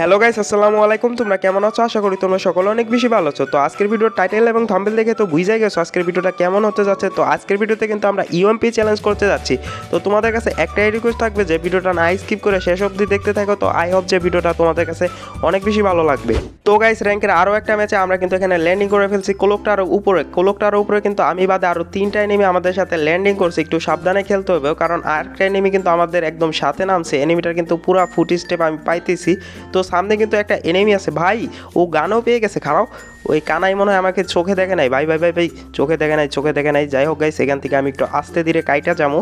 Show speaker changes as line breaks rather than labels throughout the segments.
Hello guys আসসালামু আলাইকুম। তোমরা কেমন আছো? আশা করি তোমরা সকলে অনেক বেশি ভালো আছো। তো আজকের ভিডিওর টাইটেল এবং থাম্বেল দেখে তো বুঝাই গেছো আজকের ভিডিওটা কেমন হতে যাচ্ছে। তো আজকের ভিডিওতে কিন্তু আমরা ইউএমপি চ্যালেঞ্জ করতে যাচ্ছি। তো তোমাদের কাছে একটাই রিকোয়েস্ট থাকবে যে ভিডিওটা না স্কিপ করে শেষ অবধি দেখতে থাকো। তো আই হোপ যে ভিডিওটা তোমাদের কাছে অনেক বেশি ভালো লাগবে। তো গাইস র্যাঙ্কের আরও একটা ম্যাচে আমরা কিন্তু এখানে ল্যান্ডিং করে ফেলছি। কোলকটার উপরে কোলকটার উপরে কিন্তু আমি বাদে আরও তিনটা এনিমি আমাদের সাথে ল্যান্ডিং করছে। একটু সাবধানে খেলতে হবে, কারণ আরেকটা এনিমি কিন্তু আমাদের একদম সাথে নামছে। এনিমিটার কিন্তু পুরো ফুট স্টেপ আমি পাইতেছি। তো সামনে কিন্তু একটা এনিমি আছে। ভাই, ও গানও পেয়ে গেছে খারাপ ওই কানাই মনে হয় আমাকে চোখে দেখে নাই। ভাই ভাই ভাই ভাই, চোখে দেখে নাই, চোখে দেখে নাই। যাই হোক গাই সেখান থেকে আমি একটু আস্তে ধীরে কাইটা যাব।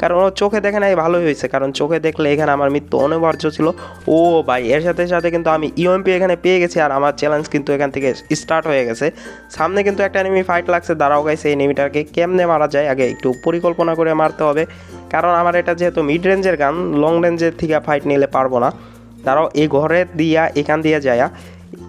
কারণ ও চোখে দেখে নাই, ভালোই হয়েছে। কারণ চোখে দেখলে এখানে আমার মৃত্যু অনিবার্য ছিল। ও ভাই, এর সাথে সাথে কিন্তু আমি ইউএমপি এখানে পেয়ে গেছি আর আমার চ্যালেঞ্জ কিন্তু এখান থেকে স্টার্ট হয়ে গেছে। সামনে কিন্তু একটা এনিমি ফাইট লাগছে। দাঁড়াও গাইছে এই এনিমিটাকে কেমনে মারা যায়? আগে একটু পরিকল্পনা করে মারতে হবে। কারণ আমার এটা যেহেতু মিড রেঞ্জের গান লং রেঞ্জের থেকে ফাইট নিলে পারব না। দাঁড়াও এই ঘরে দিয়া, এখান দিয়ে যায়া,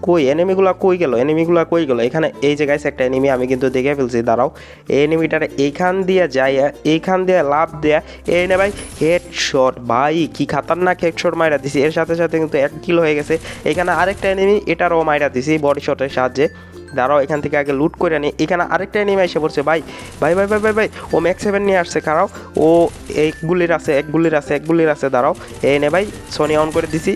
কই, এনিমিগুলা কই গেল? এনিমিগুলা কই গেল? এখানে এই জায়গায় একটা এনিমি আমি কিন্তু দেখে ফেলছি, দাঁড়াও। এই এনিমিটার এইখান দিয়ে যাইয়া এইখান দিয়ে লাভ দেয়া। এই নে ভাই হেড শট ভাই, কি খাতারনাক হেড শট মাইরা দিছি। এর সাথে সাথে কিন্তু এক কিল হয়ে গেছে। এখানে আরেকটা এনিমি এটারও মাইরা দিছি বডি শটের সাহায্যে। দাঁড়াও, এখান থেকে আগে লুট করে নিই এখানে আরেকটা এনিমি এসে পড়ছে, ভাই। ভাই ভাই ভাই ভাই ভাই, ও ম্যাক সেভেন নিয়ে আসছে খারাও ও এক গুলির আছে, এক গুলির আছে, এক গুলির আছে, দাঁড়াও। এই নে ভাই সোনি অন করে দিছি।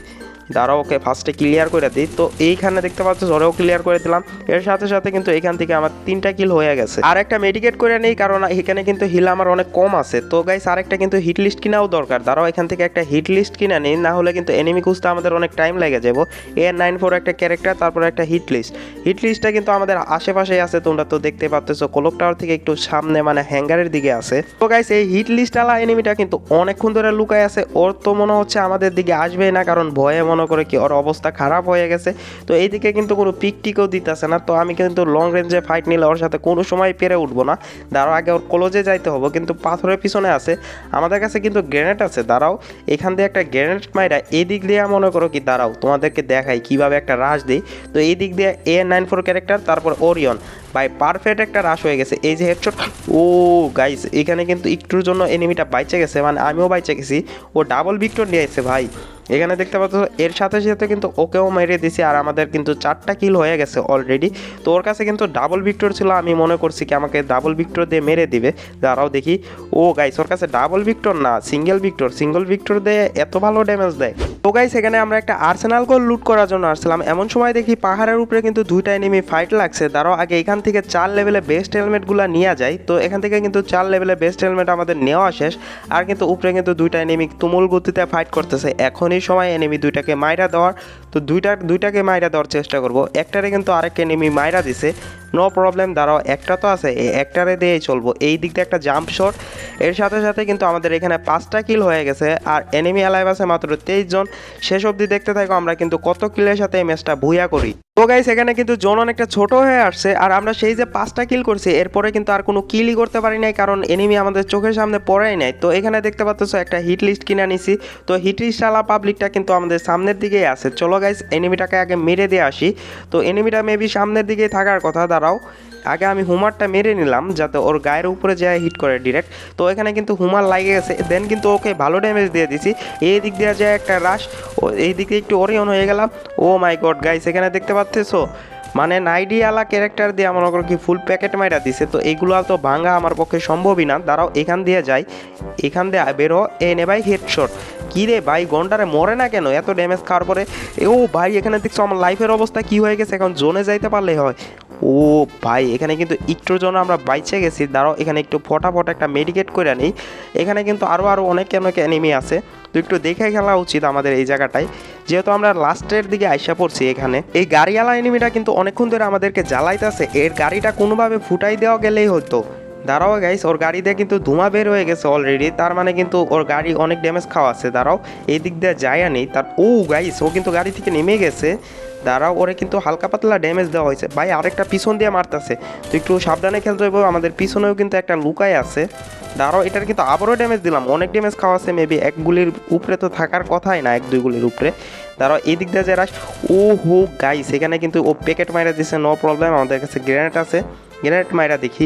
দাঁড়াও ওকে ফার্স্টে ক্লিয়ার করে দিই। তো এইখানে দেখতে পাচ্ছ ওরেও ক্লিয়ার করে দিলাম। এর সাথে সাথে কিন্তু এখান থেকে আমার তিনটা কিল হয়ে গেছে। আর একটা মেডিকেট করে নেই, কারণ এখানে কিন্তু হিল আমার অনেক কম আছে। তো গাইস আরেকটা কিন্তু হিট লিস্ট কিনাও দরকার। দাঁড়াও, এখান থেকে একটা হিট লিস্ট কিনা নিই, না হলে কিন্তু এনিমি খুঁজতে আমাদের অনেক টাইম লেগে যাব। এ নাইন ফোর একটা ক্যারেক্টার তারপর একটা হিট লিস্ট হিট লিস্টটা কিন্তু আমাদের আশেপাশেই আছে, তোমরা তো দেখতে পাচ্ছ কোলক টাওয়ার থেকে একটু সামনে মানে হ্যাঙ্গারের দিকে আছে। তো গাইস এই হিট লিস্ট আলা এনিমিটা কিন্তু অনেকক্ষণ ধরে লুকায় আছে। ওর তো মনে হচ্ছে আমাদের দিকে আসবেই না, কারণ ভয়ে মনে করে কি ওর অবস্থা খারাপ হয়ে গেছে। তো এইদিকে কিন্তু কোনো পিক টিকও দিতেছে না। তো আমি কিন্তু লং রেঞ্জে ফাইট নিলে ওর সাথে কোনো সময় পেরে উঠবো না। দাঁড়াও, আগে ওর কলেজে যাইতে হব, কিন্তু পাথরের পিছনে আছে। আমাদের কাছে কিন্তু গ্রেনেড আছে, দাঁড়াও। এখান দিয়ে একটা গ্রেনেড মাইরা এদিক দিক দিয়ে মনে করো কি, দাঁড়াও, তোমাদেরকে দেখাই কীভাবে একটা রাশ দিই। তো এই দিক দিয়ে এ নাইন ফোর ক্যারেক্টার তারপর ওরিয়ন ভাই পারফেক্ট একটা রাশ হয়ে গেছে। এই যে হেডশট ও গাইস এখানে কিন্তু একটুর জন্য এনিমিটা বাইচে গেছে। মানে আমিও বাইচে গেছি। ও ডাবল ভিক্টর নিয়ে ভাই। এখানে দেখতে পাচ্ছ, এর সাথে সাথে কিন্তু ওকেও মেরে দিছি আর আমাদের কিন্তু চারটা কিল হয়ে গেছে অলরেডি তো ওর কাছে কিন্তু ডাবল ভিক্টর ছিল, আমি মনে করছি কি আমাকে ডাবল ভিক্টর দিয়ে মেরে দিবে। দাঁড়াও দেখি। ও গাইস ওর কাছে ডাবল ভিক্টর না সিঙ্গেল ভিক্টর সিঙ্গেল ভিক্টর দিয়ে এত ভালো ড্যামেজ দেয়। তো গাইস এখানে আমরা একটা আর্সেনাল গোল লুট করার জন্য আসছিলাম। এমন সময় দেখি পাহাড়ের উপরে কিন্তু দুইটা এনিমি ফাইট লাগছে। দাঁড়াও, আগে এখান থেকে চার লেভেলে বেস্ট হেলমেটগুলো নিয়ে যায় তো এখান থেকে কিন্তু চার লেভেলে বেস্ট হেলমেট আমাদের নেওয়া শেষ। আর কিন্তু উপরে কিন্তু দুইটা এনিমি তুমুল গতিতে ফাইট করতেছে। এখনই সময় এনিমি দুইটাকে মাইরা দেওয়ার, তো দুইটা দুইটাকে মাইরা দেওয়ার চেষ্টা করব। একটারে কিন্তু আরেক এনিমি মাইরা দিছে। নো প্রবলেম দাঁড়াও, একটা তো আছে, এই একটারে দিয়েই চলবো। এই দিক দিয়ে একটা জাম্প শট এর সাথে সাথে কিন্তু আমাদের এখানে পাঁচটা কিল হয়ে গেছে, আর এনিমি অ্যালাইভ আছে মাত্র তেইশ জন। শেষ অবধি দেখতে থাকো, আমরা কিন্তু কত কিলের সাথে এই ম্যাচটা ভুইয়া করি। তো গাইস এখানে কিন্তু জোন অনেকটা ছোট হয়ে আসছে, আর আমরা সেই যে পাঁচটা কিল করছি, এরপরে কিন্তু আর কোনো কিলই করতে পারি নাই, কারণ এনিমি আমাদের চোখের সামনে পড়াই নাই। তো এখানে দেখতে পাচ্ছ, একটা হিট লিস্ট কিনে নিছি তো হিট লিস্ট আলা পাবলিকটা কিন্তু আমাদের সামনের দিকেই আছে। চলো গাইস এনিমিটাকে আগে মেরে দিয়ে আসি। তো এনিমিটা মেবি সামনের দিকেই থাকার কথা দাঁড়াও আগে আমি হুমারটা মেরে নিলাম যাতে ওর গায়ের উপরে যায় হিট করে ডিরেক্ট তো এখানে কিন্তু হুমার লাগে গেছে। দেন কিন্তু ওকে ভালো ড্যামেজ দিয়ে দিছি। এই দিক দিয়ে যায় একটা রাশ ও এই দিক দিয়ে একটু ওরিয়ন হয়ে গেলাম। ও মাই গড গাইস এখানে দেখতে পাচ্ছেছো মানে নাইডিয়ালা ক্যারেক্টার দিয়ে আমার করো কি ফুল প্যাকেট মাইরা দিছে? তো এইগুলো তো ভাঙা আমার পক্ষে সম্ভবই না। দাঁড়াও, এখান দিয়ে যাই। এখান দিয়ে বেরো। এ নে ভাই হেডশট কি রে ভাই, গন্ডারে মরে না কেন? এত ড্যামেজ খাওয়ার পরে। ও ভাই, এখানে দেখছ আমার লাইফের অবস্থা কি হয়ে গেছে? এখন জোনে যাইতে পারলেই হয়। ও ভাই, এখানে কিন্তু একটুর জন্য আমরা বাইচে গেছি। দাঁড়াও, এখানে একটু ফটাফট একটা মেডিকেট করে নিই। এখানে কিন্তু আরও আরও অনেক কেন এনিমি আছে। তো একটু দেখে খেলা উচিত আমাদের এই জায়গাটায়। যেহেতু আমরা লাস্টের দিকে আইসা পড়ছি এখানে। এই গাড়িওয়ালা এনিমিটা কিন্তু অনেকক্ষণ ধরে আমাদেরকে জ্বালাইতেছে। এর গাড়িটা কোনোভাবে ফুটাই দেওয়া গেলেই হতো। দাঁড়াও গাইস ওর গাড়িতে কিন্তু ধোঁয়া বের হয়ে গেছে অলরেডি তার মানে কিন্তু ওর গাড়ি অনেক ড্যামেজ খাওয়া আছে দাঁড়াও এই দিক দিয়ে যায় নেই। তার, ও গাইস ও কিন্তু গাড়ি থেকে নেমে গেছে। দাঁড়াও, ওরে কিন্তু হালকা পাতলা ড্যামেজ দেওয়া হয়েছে। ভাই, আরেকটা পিছন দিয়ে মারতেছে। তো একটু সাবধানে খেলতে হবে আমাদের পিছনেও কিন্তু একটা লুকায় আছে। দাঁড়াও, এটার কিন্তু আবারও ড্যামেজ দিলাম। অনেক ড্যামেজ খাওয়া আছে মেবি এক গুলির উপরে তো থাকার কথাই না, এক, দুই গুলির উপরে। দাঁড়াও এই দিক দিয়ে যে রাস ও হো গাইস এখানে কিন্তু ও প্যাকেট মাইরা দিছে নো প্রবলেম আমাদের কাছে গ্রেনেড আছে। গ্রেনেড মাইরা দেখি।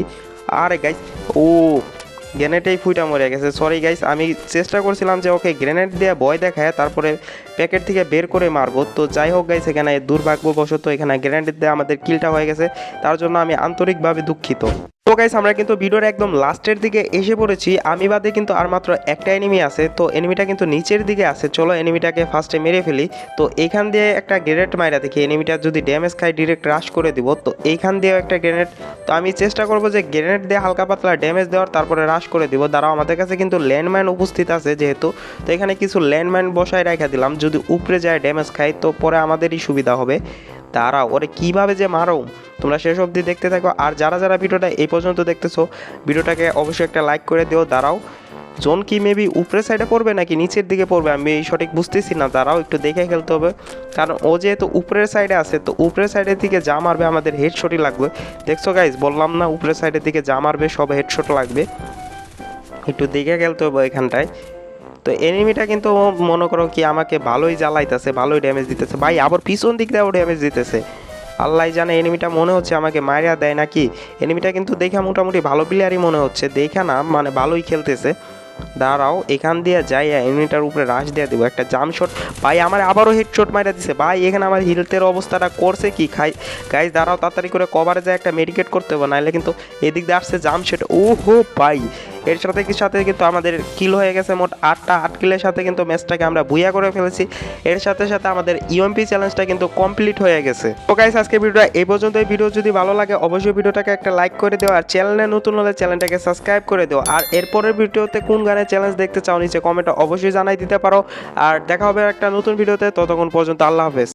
আরে গাইস ও গ্রেনেডেই ফুইটা মরে গেছে। সরি গাইস আমি চেষ্টা করছিলাম যে ওকে গ্রেনেড দিয়ে বয় দেখায়, তারপরে প্যাকেট থেকে বের করে মারবো। তো যাই হোক গাইস এখানে দুর্ভাগ্যবশত এখানে গ্রেনেড দিয়ে আমাদের কিলটা হয়ে গেছে। তার জন্য আমি আন্তরিকভাবে দুঃখিত। তো গাইস আমরা কিন্তু ভিডিওর একদম লাস্টের দিকে এসে পড়েছি। আমি বাদে কিন্তু আর মাত্র একটা এনিমি আছে, তো এনিমিটা কিন্তু নিচের দিকে আছে। চলো এনিমিটাকে ফার্স্টে মেরে ফেলি। তো এইখান দিয়ে একটা গ্রেনেড মাইরা দেখি। এনিমিটা যদি ড্যামেজ খায় ডিরেক্ট রাশ করে দিব। তো এইখান দিয়েও একটা গ্রেনেড তো আমি চেষ্টা করব যে গ্রেনেড দিয়ে হালকা পাতলা ড্যামেজ দেওয়ার, তারপরে রাশ করে দিব। দাঁড়াও, আমাদের কাছে কিন্তু ল্যান্ডমাইন উপস্থিত আছে যেহেতু। তো এখানে কিছু ল্যান্ডমাইন বসায় রেখে দিলাম। যদি উপরে যায় ড্যামেজ খায়, তো পরে আমাদেরই সুবিধা হবে। তারা ওরে, কীভাবে যে মারো তোমরা শেষ অবধি দেখতে থাকো। আর যারা যারা ভিডিওটা এই পর্যন্ত দেখতেছো, ভিডিওটাকে অবশ্যই একটা লাইক করে দিও, দাঁড়াও। জোন কি মেবি উপরের সাইডে পড়বে নাকি নিচের দিকে পড়বে? আমি সঠিক বুঝতেছি না, দাঁড়াও, একটু দেখে খেলতে হবে। কারণ ও যেহেতু উপরের সাইডে আছে, তো উপরের সাইডের দিকে যা মারবে আমাদের হেডশটই লাগবে। দেখছ গাইজ বললাম না, উপরের সাইডের দিকে যা মারবে, সব হেডশট লাগবে। একটু দেখে খেলতে হবে এখানটায় তো এনিমিটা কিন্তু মনে করো কি আমাকে ভালোই জ্বালাইতেছে, ভালোই ড্যামেজ দিতেছে। ভাই, আবার পিছন দিক দিয়েও ড্যামেজ দিতেছে। আল্লাহ জানে এনিমিটা মনে হচ্ছে আমাকে মারিয়া দেয় নাকি? এনিমিটা কিন্তু দেখা মোটামুটি ভালো প্লেয়ারই মনে হচ্ছে। দেখা না মানে ভালোই খেলতেছে। দাঁড়াও, এখান দিয়ে যাই এনিমিটার উপরে রাশ দিয়ে দেবো। একটা জাম শট ভাই, আমার আবারও হেড হেডশট মারা দিছে। ভাই, এখানে আমার হিলতের অবস্থাটা করছে কি? খাই গাইজ দাঁড়াও, তাড়াতাড়ি করে কভারে যায় একটা মেডিকেট করতে হবে নাহলে কিন্তু এদিক দিয়ে আসছে জাম শট ও হো ভাই এর সাথে কি সাথে কিন্তু আমাদের কিল হয়ে গেছে মোট আটটা আট কিলের সাথে কিন্তু ম্যাচটাকে আমরা বুয়া করে ফেলেছি। এর সাথে সাথে আমাদের ইউএমপি চ্যালেঞ্জটা কিন্তু কমপ্লিট হয়ে গেছে। তো গাইস আজকে ভিডিওটা এই পর্যন্ত এই ভিডিও যদি ভালো লাগে, অবশ্যই ভিডিওটাকে একটা লাইক করে দিও আর চ্যানেলে নতুন হলে চ্যানেলটাকে সাবস্ক্রাইব করে দিও। আর এরপরের ভিডিওতে কোন গানের চ্যালেঞ্জ দেখতে চাও, নিচে কমেন্টে অবশ্যই জানাই দিতে পারো। আর দেখা হবে একটা নতুন ভিডিওতে ততক্ষণ পর্যন্ত আল্লাহ হাফেজ।